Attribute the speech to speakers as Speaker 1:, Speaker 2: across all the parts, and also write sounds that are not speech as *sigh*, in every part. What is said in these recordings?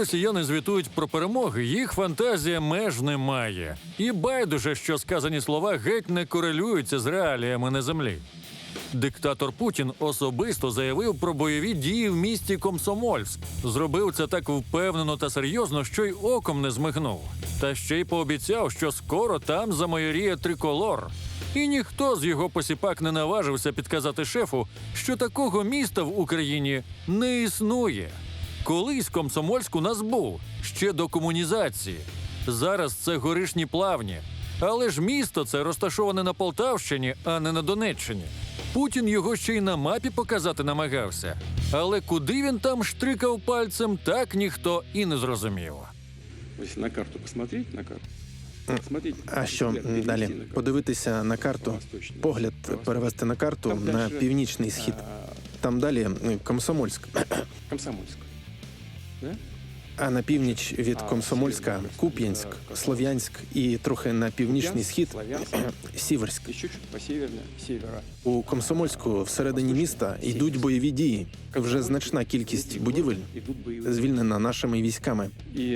Speaker 1: росіяни звітують про перемоги, їх фантазія меж не має. І байдуже, що сказані слова геть не корелюються з реаліями на землі. Диктатор Путін особисто заявив про бойові дії в місті Комсомольськ. Зробив це так впевнено та серйозно, що й оком не змигнув. Та ще й пообіцяв, що скоро там замайоріє триколор. І ніхто з його посіпак не наважився підказати шефу, що такого міста в Україні не існує. Колись Комсомольськ у нас був ще до комунізації. Зараз це горишні плавні. Але ж місто це розташоване на Полтавщині, а не на Донеччині. Путін його ще й на мапі показати намагався. Але куди він там штрикав пальцем, так ніхто і не зрозумів.
Speaker 2: Если на карту посмотреть, на карту. Посмотрите.
Speaker 3: А що далі? Подивитися на карту, погляд перевести на карту на північний схід. Там далі е, Комсомольськ,
Speaker 2: Комсомольск. Да?
Speaker 3: А на північ від Комсомольська Куп'янськ, Слов'янськ і трохи на північний схід *clears throat* Сіверськ. У Комсомольську всередині міста йдуть бойові дії. Вже значна кількість будівель звільнена нашими військами.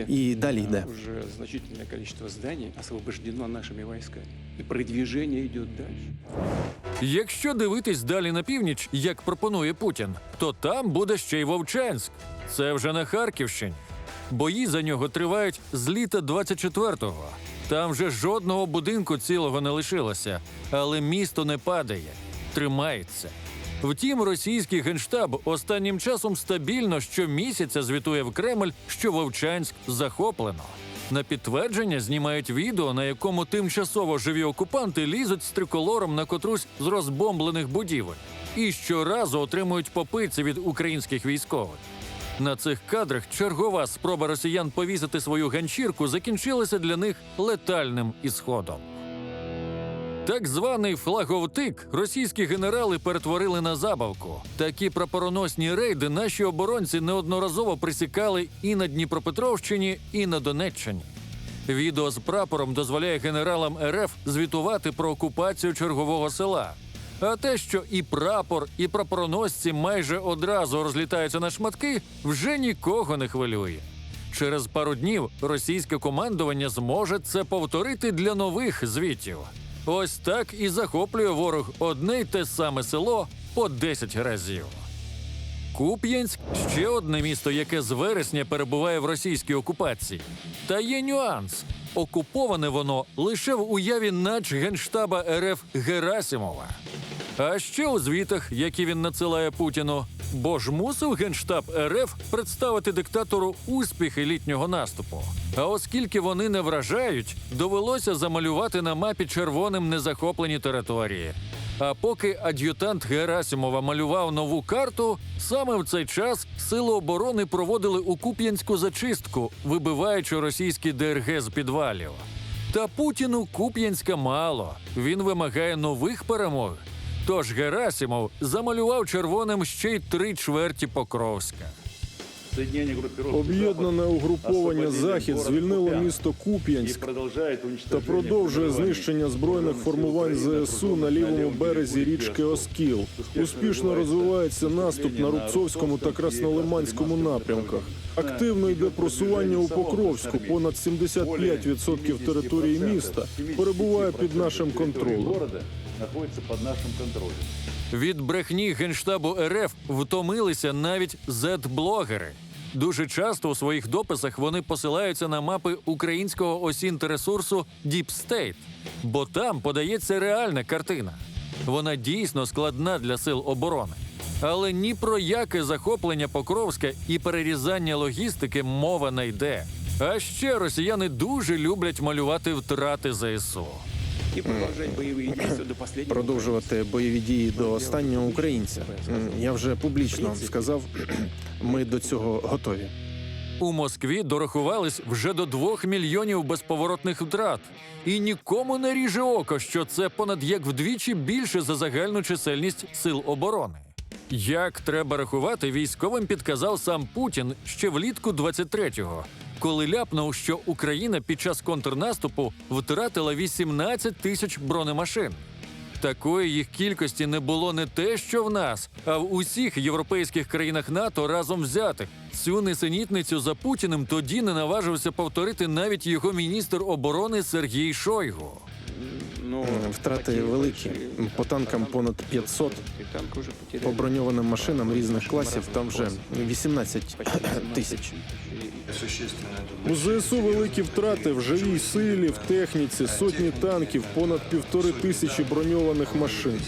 Speaker 3: І далі
Speaker 2: а,
Speaker 3: йде.
Speaker 2: уже значительное количество зданий освобождено нашими войсками. И продвижение идет дальше.
Speaker 1: Якщо дивитись далі на північ, як пропонує Путін, то там буде ще й Вовчанськ. Це вже на Харківщині. Бої за нього тривають з літа 24-го. Там вже жодного будинку цілого не лишилося, але місто не падає, тримається. Втім, російський генштаб останнім часом стабільно щомісяця звітує в Кремль, що Вовчанськ захоплено. На підтвердження знімають відео, на якому тимчасово живі окупанти лізуть з триколором на котрусь з розбомблених будівель і щоразу отримують попиці від українських військових. На цих кадрах чергова спроба росіян повісити свою ганчірку закінчилася для них летальним ісходом. Так званий флаговтик російські генерали перетворили на забавку. Такі прапороносні рейди наші оборонці неодноразово присікали і на Дніпропетровщині, і на Донеччині. Відео з прапором дозволяє генералам РФ звітувати про окупацію чергового села. А те, що і прапор, і прапороносці майже одразу розлітаються на шматки, вже нікого не хвилює. Через пару днів російське командування зможе це повторити для нових звітів. Ось так і захоплює ворог одне й те саме село по 10 разів. Куп'янськ ще одне місто, яке з вересня перебуває в російській окупації. Та є нюанс. Окуповане воно лише в уяві начгенштаба РФ Герасімова. А ще у звітах, які він надсилає Путіну, бо ж мусив генштаб РФ представити диктатору успіхи літнього наступу. А оскільки вони не вражають, довелося замалювати на мапі червоним незахоплені території. А поки ад'ютант Герасімова малював нову карту, саме в цей час сили оборони проводили у Куп'янську зачистку, вибиваючи російські ДРГ з підвалів. Та Путіну Куп'янська мало. Він вимагає нових перемог. Тож Герасімов замалював червоним ще й три чверті Покровська.
Speaker 4: Об'єднане угруповання Захід звільнило місто Куп'янськ та продовжує знищення збройних формувань ЗСУ на лівому березі річки Оскіл. Успішно розвивається наступ на Рубцовському та Краснолиманському напрямках. Активно йде просування у Покровську. Понад 75% території міста перебуває під нашим контролем.
Speaker 5: под нашим контролем.
Speaker 1: Від брехні генштабу РФ втомилися навіть зет-блогери. Дуже часто у своїх дописах вони посилаються на мапи українського осінтересурсу Deep State, бо там подається реальна картина. Вона дійсно складна для сил оборони. Але ні про яке захоплення Покровська і перерізання логістики мова не йде. А ще росіяни дуже люблять малювати втрати ЗСУ.
Speaker 2: И продолжать бойові дії до последнего.
Speaker 3: Продовжувати бойові дії до останнього українця. Я вже публічно сказав, *clears throat* ми до цього готові.
Speaker 1: У Москві дорахувались вже до двох мільйонів безповоротних втрат, і нікому не ріже око, що це понад як вдвічі більше за загальну чисельність сил оборони. Як треба рахувати, військовим підказав сам Путін ще влітку 23-го, коли ляпнув, що Україна під час контрнаступу втратила 18 тисяч бронемашин. Такої їх кількості не було не те, що в нас, а в усіх європейських країнах НАТО разом взятих. Цю несенітницю за Путіним тоді не наважився повторити навіть його міністр оборони Сергій Шойгу.
Speaker 2: Но
Speaker 3: Втрати великі. По танкам понад 500,
Speaker 2: И
Speaker 3: по броньованим машинам різних класів там вже
Speaker 2: классов.
Speaker 3: 18 тисяч.
Speaker 4: У ЗСУ великі втрати в живій силі, в техніці, сотні танків, понад півтори тисячі броньованих машин.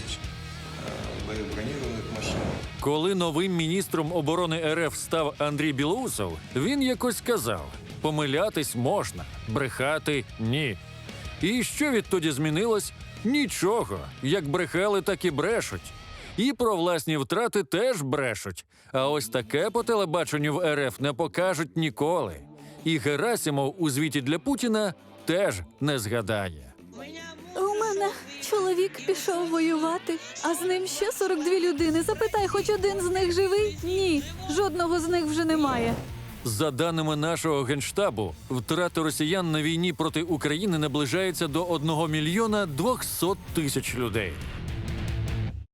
Speaker 1: Коли новим міністром оборони РФ став Андрій Білоусов, він якось сказав: помилятись можна, брехати ні. І що відтоді змінилось? Нічого. Як брехали, так і брешуть. І про власні втрати теж брешуть. А ось таке по телебаченню в РФ не покажуть ніколи. І Герасимов у звіті для Путіна теж не згадає.
Speaker 6: У мене чоловік пішов воювати, а з ним ще 42 людини. Запитай, хоч один з них живий? Ні, жодного з них вже немає.
Speaker 1: За даними нашого генштабу, втрати росіян на війні проти України наближаються до 1 мільйона 200 тисяч людей.